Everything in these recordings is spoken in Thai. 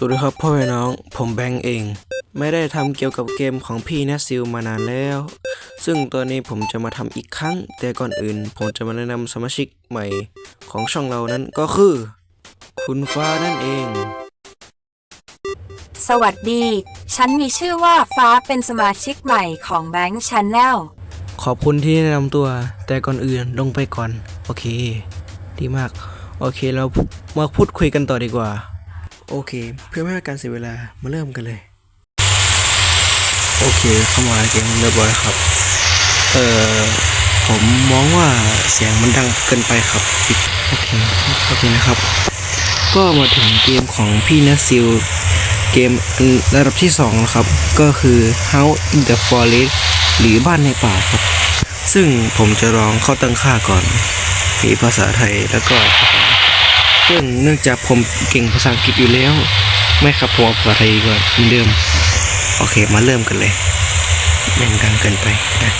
สวัสดีครับพ่อแม่น้อง ผมแบงค์เอง ไม่ได้ทำเกี่ยวกับเกมของพี่แนทซิลมานานแล้ว ซึ่งตัวนี้ผมจะมาทำอีกครั้ง แต่ก่อนอื่น ผมจะมาแนะนำสมาชิกใหม่ของช่องเรานั้นก็คือ คุณฟ้านั่นเอง สวัสดี ฉันมีชื่อว่าฟ้าเป็นสมาชิกใหม่ของแบงค์ช n แนลขอบคุณที่แนะนำตัว แต่ก่อนอื่นลงไปก่อน โอเค ดีมาก โอเคเรามาพูดคุยกันต่อดีกว่า โอเค เพื่อไม่ให้การเสียเวลามาเริ่มกันเลย โอเคเข้ามาเกมเรียบร้อยครับ เอ่อผมมองว่าเสียงมันดังเกินไปครับปิดโอเคโอเคนะครับ ก็มาถึงเกมของพี่นัสซิลเกมระดับที่2นะครับ ก็คือ House in the Forest หรือบ้านในป่าครับ ซึ่งผมจะลองเข้าตั้งค่าก่อน มีภาษาไทยแล้วก็ เนื่องจากผมเก่งภาษาอังกฤษอยู่แล้ว ไม่ครับผมเอาภาษาไทยก่อนเหมือนเดิม โอเคมาเริ่มกันเลยแม่งดังเกินไปนะ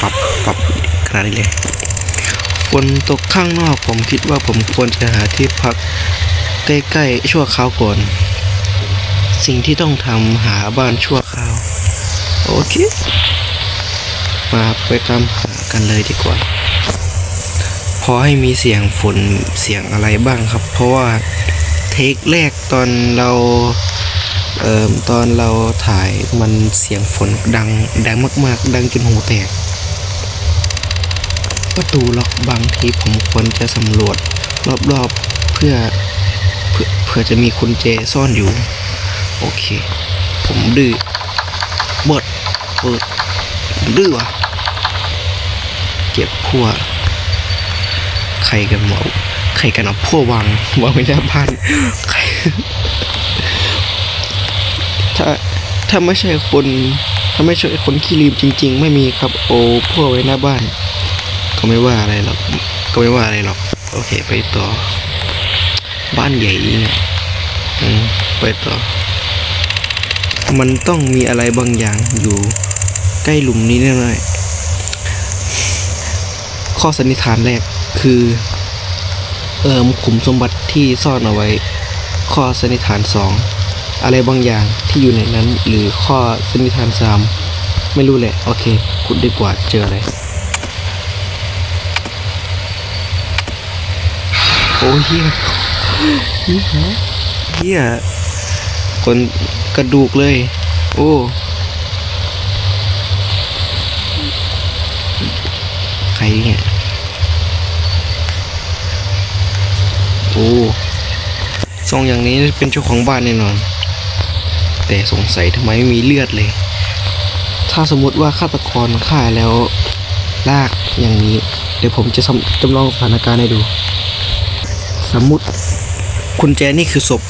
ปรับปรับขนาดนี้เลยฝนตกข้างนอกผมคิดว่าผมควรจะหาที่พักใกล้ๆชั่วคราวก่อน สิ่งที่ต้องทำหาบ้านชั่วคราว โอเค มาไปตามหากันเลยดีกว่า อให้มีเสียงฝนเสียงอะไรบ้างครับ เพราะว่าเทคแรกตอนเราเอ่อตอนเราถ่ายมันเสียงฝนดังดังมาก ๆ ดังจนหูแตกประตูล็อกบางทีผมควรจะสำรวจรอบๆเพื่อเพื่อเพื่อจะมีกุญแจซ่อนอยู่ โอเค ผมดื้อเบิดเปิดดื้อวะเก็บพั่ว ใครกันหมอใครกันเอาพั่วางวางไว้หน้าบ้านใครถ้าถ้าไม่ใช่คนถ้าไม่ใช่คนขี้ลืมจริง ๆ ไม่มีครับ โอ้พั่วไว้หน้าบ้าน ก็ไม่ว่าอะไรหรอกก็ไม่ว่าอะไรหรอกโอเค ไปต่อ บ้านใหญ่เนี่ยไปต่อ มันต้องมีอะไรบางอย่างอยู่ใกล้หลุมนี้แน่ๆข้อสันนิษฐานแรก คือเอิมขุมสมบัติที่ซ่อนเอาไว้ ข้อสันนิษฐานสองอะไรบางอย่างที่อยู่ในนั้น หรือข้อสันนิษฐานสามไม่รู้แหละ โอเคขุดดีกว่าเจออะไร โอ้เฮียเฮียเฮียคนกระดูกเลย โอ้ใครเนี่ย อ้ทรงอย่างนี้เป็นเจ้าของบ้านแน่นอน แต่สงสัยทำไมไม่มีเลือดเลย ถ้าสมมติว่าฆาตกรฆ่าแล้วลากอย่างนี้ เดี๋ยวผมจะจำจำลองสถานการณ์ให้ดู สมมติคุณแจนี่คือศพ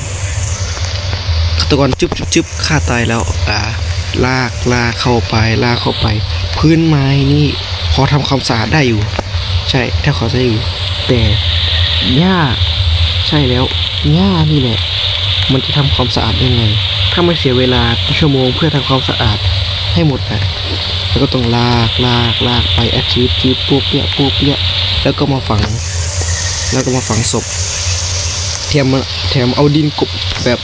ฆาตกรจึ๊บจึ๊บจึ๊บฆ่าตายแล้วอ่าลากลากเข้าไปลากเข้าไป พื้นไม้นี่พอทำความสะอาดได้อยู่ ใช่ถ้าขอได้อยู่แต่หญ้า ใช่แล้วหญ้านี่แหละ มันจะทำความสะอาดยังไง ถ้าไม่เสียเวลาชั่วโมงเพื่อทำความสะอาดให้หมดนะแล้วก็ต้องลากลากลากไปแอดชีพชีพปูเปียปูเปียแล้วก็มาฝัง แล้วก็มาฝังศพแถมมาแถมเอาดินกบแบบ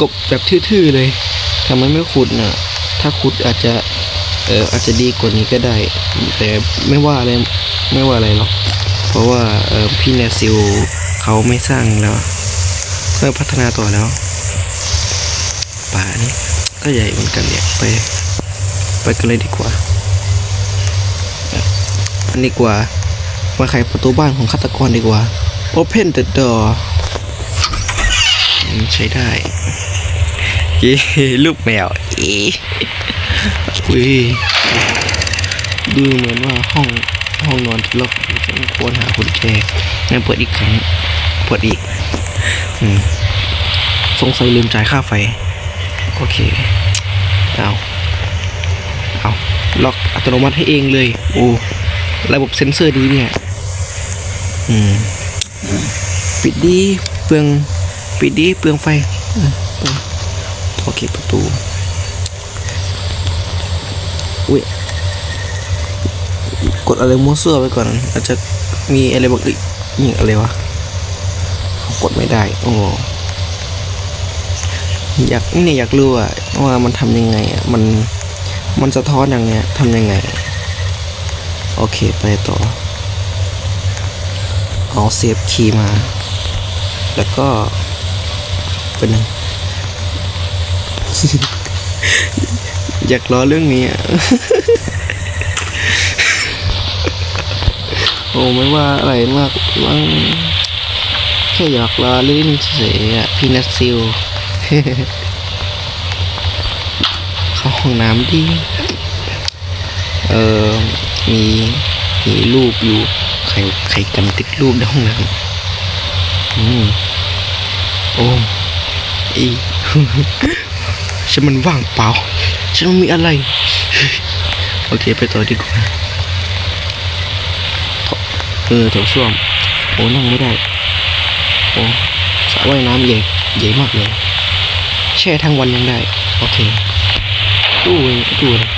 กบแบบทื่อๆเลยทำไมไม่ขุดน่ะ ถ้าขุดอาจจะเอออาจจะดีกว่านี้ก็ได้ แต่ไม่ว่าอะไรไม่ว่าอะไรหรอกเพราะว่าเออพี่แนซิล เขาไม่สร้างแล้วไม่พัฒนาต่อแล้ว ป่านี่ก็ใหญ่เหมือนกันเนี่ยไป ไปกันเลยดีกว่า อันนี้กว่ามาไขประตูบ้านของฆาตกรดีกว่า Open the door ใช้ได้เย้ลูกแมวอ๊ะอุ้ยดูเหมือนว่าห้อง ห้องนอนล็อกต้องควรหากุญแจงั้นเปิดอีกครั้งเปิดอีกอืมสงสัยลืมจ่ายค่าไฟ โอเค เอาเอาล็อกอัตโนมัติให้เองเลย โอ้ระบบเซ็นเซอร์ดีเนี่ย อืม ปิดดีเปลือง ปิดดีเปลืองไฟอโอเคประตูอุ้ย กดอะไรมั่วซั่วไปก่อน อาจจะมีอะไรบางอีกนี่อะไรวะกดไม่ได้ โอ้อยากนี่อยากรู้อะว่ามันทำยังไงอะมันมันสะท้อนอย่างเนี้ยทำยังไง โอเคไปต่อ เอาเซฟคีย์มา แล้วก็เป็นหนึ่งอยากล้อเรื่องนี้อะ โอ้ไม่ว่าอะไรมากมั้งแค่อยากล้อเล่นเฉยอะพี่นัทซิลเข้าห้องน้ำดี เออมีมีรูปอยู่ใครใครกันติดรูปในห้องน้ำอืมโอ้อีฉันมันว่างเปล่าฉันมันมีอะไร โอเค ไปต่อดีกว่า เออแถวส้วมโอ้นั่งไม่ได้โอ้สระว่ายน้ำใหญ่ใหญ่มากเลยแช่ทั้งวันยังได้ โอเคตู้เองตู้นะ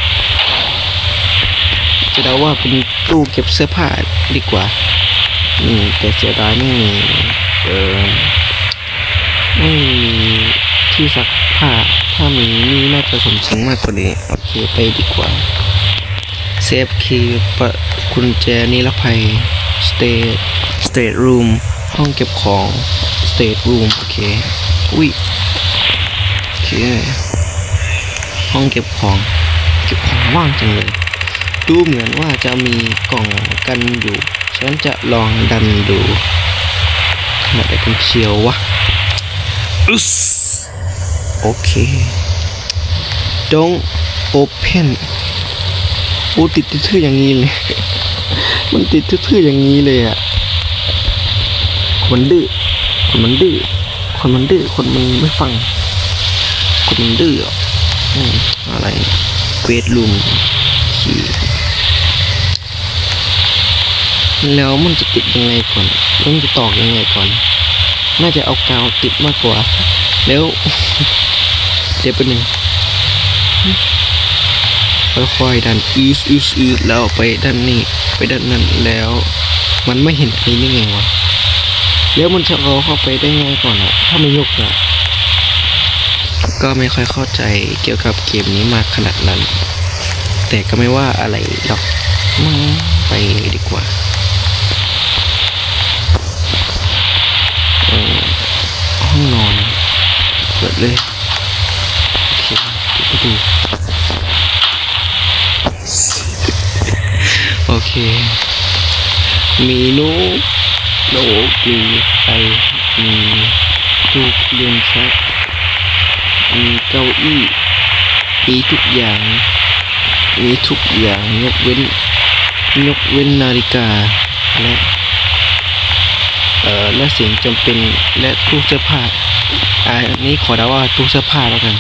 จะเดาว่าเป็นตู้เก็บเสื้อผ้าดีกว่าอืมแต่เสียดายไม่มีเออไม่มีที่ซักผ้าถ้ามีนี่น่าจะสมจริงมากกว่านี้โอเคไปดีกว่าเซฟคีย์ปะกุญแจนิรภัย สเตทสเตทรูมห้องเก็บของสเตทรูมโอเค อุ้ย โอเค ห้องเก็บของ เก็บของว่างจังเลย ดูเหมือนว่าจะมีกล่องกันอยู่ ฉันจะลองดันดูขนาดไหนกันเชียววะอึสโอเค don't open โอ้ติดทื่ออย่างนี้เลย มันติดทื่อๆอย่างนี้เลยอะคนมันดื้อคนมันดื้อคนมันดื้อคนมันไม่ฟัง คนมันดื้ออะอืมอะไรเวทลุมขี่แล้วมันจะติดยังไงก่อนมันจะตอกยังไงก่อน น่าจะเอากาวติดมากกว่า แล้ว เดี๋ยวเป็นหนึ่ง ค่อยๆดันอืสอืสอืสแล้วไปด้านนี้ไปด้านนั้นแล้ว มันไม่เห็นอันนี้ได้ไงวะแล้วมันจะเอาเข้าไปได้ไงก่อนอะถ้าไม่ยกอะก็ไม่ค่อยเข้าใจเกี่ยวกับเกมนี้มากขนาดนั้น แต่ก็ไม่ว่าอะไรหรอกมั้งไปดีกว่าห้องนอนเปิดเลยโอเคปิด มีนกนกีไฟมีลูกเรียนชักมีเก้าอี้มีทุกอย่าง มีทุกอย่างยกเว้นยกเว้นนาฬิกาและเอ่อและสิ่งจำเป็นและตู้เสื้อผ้าอ่าอันนี้ขอเดาว่าตู้เสื้อผ้าแล้วกัน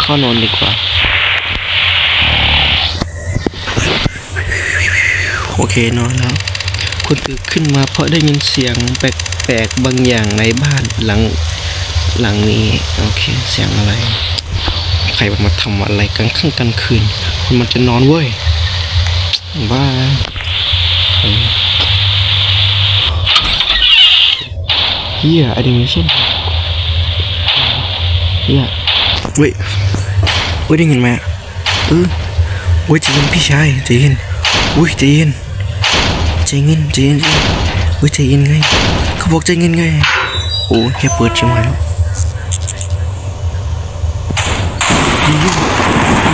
เข้านอนดีกว่า โอเคนอนแล้วคุณตื่นขึ้นมาเพราะได้ยินเสียงแปลกๆบางอย่างในบ้านหลังหลังนี้โอเคเสียงอะไร ใครมาทำอะไรกลางค่ำกลางคืนคนมันจะนอนเว้ยบ้าเฮียแอนิเมชั่นเฮียเว้ยเว้ยได้ยินไหมอะเออเว้ยจเย็นพี่ชายจเย็นเว้ยจเย็น ใจเย็นใจเย็นใจเย็นเว้ยใจเย็นไง เขาบอกใจเย็นไง โอ้เฮียเปิดชิมหายแล้ว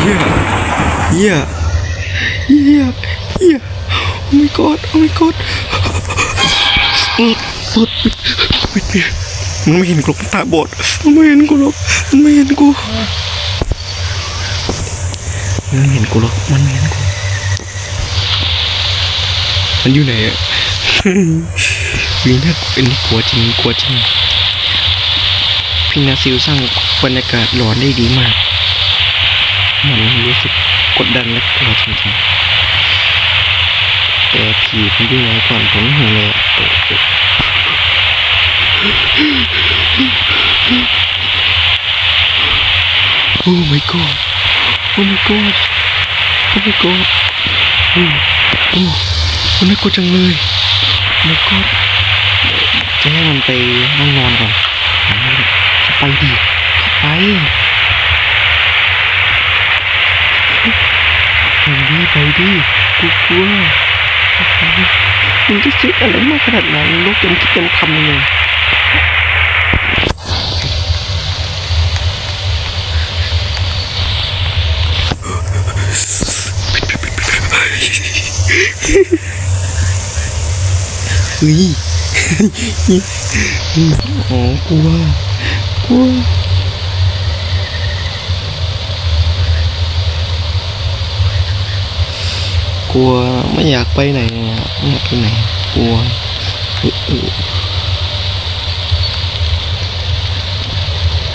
เฮียเฮียเฮียเฮียโอ้ my god โอ้ my god เปิดปิดปิดมันไม่เห็นกูหรอกมันตาบอดมันไม่เห็นกูหรอกมันไม่เห็นกูมันไม่เห็นกูหรอกมันไม่เห็นกู มันอยู่ไหนอะวิ่งน่าเป็นกลัวจริงกลัวจริงพี่นาซิลสร้างบรรยากาศหลอนได้ดีมาก มันรู้สึกกดดันและกลัวจริงๆแต่ผีมันอยู่ไหนก่อนผมเห็นเลยโอ้โหโอ้ my god โอ้ my god โอ้ my god โอ้ โอ้มันน่ากลัวจังเลยโอ้ my god จะให้มันไปห้องนอนก่อนไปดีไปไปดิไปดิกูกลัวมึงจะคิดอะไรมากขนาดนั้นลูกยังคิดยังทำยังไง เฮ้ยอ๋อกลัวกลัวกลัวไม่อยากไปไหนอะไม่อยากไปไหนกลัว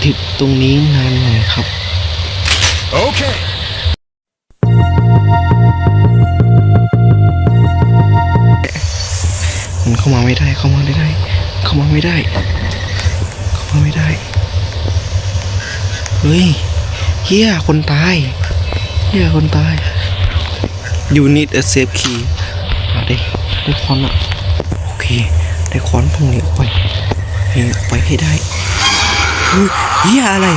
ติดตรงนี้นานหน่อยครับ Okay. มัน เข้ามาไม่ได้ เข้ามาไม่ได้ เฮ้ยเฮียคนตายเฮียคนตาย you need a safe key มาดิได้ค้อนอะโอเค ได้ค้อนพวกนี้ออกไปนี่ออกไปให้ได้เฮ้ยเฮียอะไร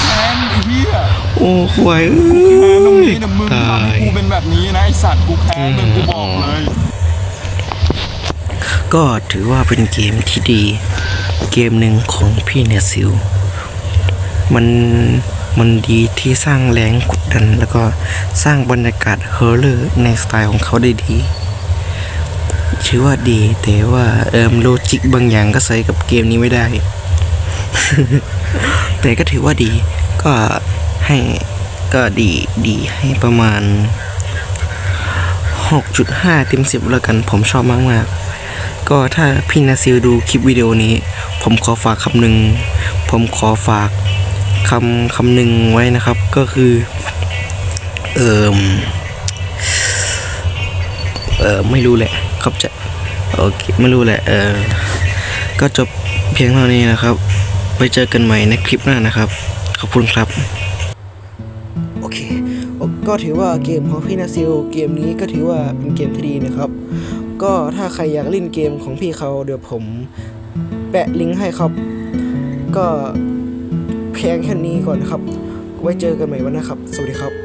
แค้นไอ้เหี้ยโอ้หวยแค้นตรงนี้นะมึงตาทำให้ยกูเป็นแบบนี้นะไอสัตว์กูแค้นมึงกูบอกเลย ก็ถือว่าเป็นเกมที่ดี เกมหนึ่งของพี่เนซิลมันมันดีที่สร้างแรงกดดัน แล้วก็สร้างบรรยากาศเฮอร์เลอร์ในสไตล์ของเขาได้ดีชื่อว่าดี แต่ว่าเอิมโลจิกบางอย่างก็ใส่กับเกมนี้ไม่ได้ แต่ก็ถือว่าดี ก็ให้ก็ดีดีให้ประมาณ 6.5 เต็ม 10 แล้วกันผมชอบมาก ๆ ก็ถ้าพี่นาซิลดูคลิปวิดีโอนี้ ผมขอฝากคำหนึ่ง ผมขอฝากคำคำหนึ่งไว้นะครับ ก็คือ เอิมเออไม่รู้แหละครับจะโอเคไม่รู้แหละ เออก็จบเพียงเท่านี้นะครับ ไว้เจอกันใหม่ในคลิปหน้านะครับ ขอบคุณครับ โอเค ก็ถือว่าเกมของพี่นาซิลเกมนี้ก็ถือว่าเป็นเกมที่ดีนะครับ ก็ถ้าใครอยากเล่นเกมของพี่เขาเดี๋ยวผม แปะลิงก์ให้ครับ ก็เพียงแค่นี้ก่อนครับ ไว้เจอกันใหม่วันนะครับ สวัสดีครับ